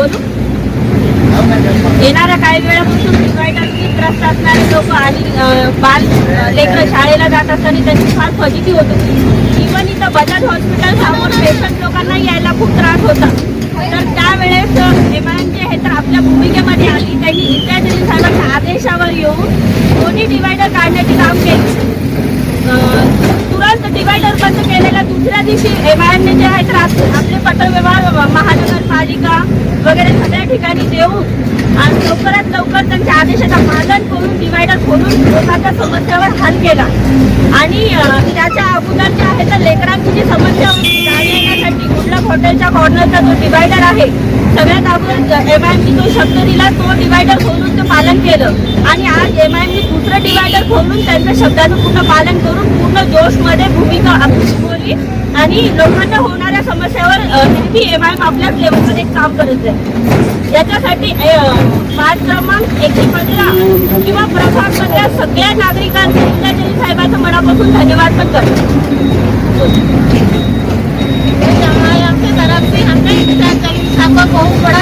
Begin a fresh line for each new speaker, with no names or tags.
बोलू? येणाऱ्या काही वेळापासून डिवायडरची त्रस्त असणारे लोक आणि बाल लेकर शाळेला जात असताना त्यांची फार फजिती होत. होती इव्हन इथं बजाज हॉस्पिटल समोर पेशंट लोकांना यायला खूप त्रास होता. तर त्यावेळेस एमआयएम हे तर आपल्या भूमिकेमध्ये आली. त्यांनी विद्यार्थी साहेबांच्या आदेशावर येऊन दोन्ही डिवायडर काढण्याचे काम केले. तुरंत डिवायडर बंद केलेल्या दुसऱ्या दिवशी एमआयएमने जे आहे तर आप- आपले पत्र व्यवहार वगैरे सगळ्या ठिकाणी देऊन आणि लवकरात लवकर त्यांच्या आदेशाचं पालन करून डिवायडर खोलून लोकांच्या समस्यावर हल केला. आणि त्याच्या अगोदर जे आहे तर लेकरांची जी समस्या होती गाडी येण्यासाठी कुठल्या हॉटेलच्या कॉर्नरचा जो डिवायडर आहे सगळ्यात अगोदर एम आय एमआयएमनी जो शब्द दिला तो डिवायडर खोलून ते पालन केलं. आणि आज एम एमआयएमनी दुसरं डिवायडर खोलून त्यांच्या शब्दाचं पूर्ण पालन करून पूर्ण जोशमध्ये भूमिका बोलली आणि लोकांना होणाऱ्या समस्यावर ती एम आय एम आपल्याच लेवलमध्ये काम करत आहे. याच्यासाठी पाच क्रमांक एकशे पंधरा किंवा प्रभाग मधल्या सगळ्या नागरिकांचे इंद्रजनी साहेबांचं मनापासून धन्यवाद पण करतो. आमच्या तरफ से बहुत बड़ा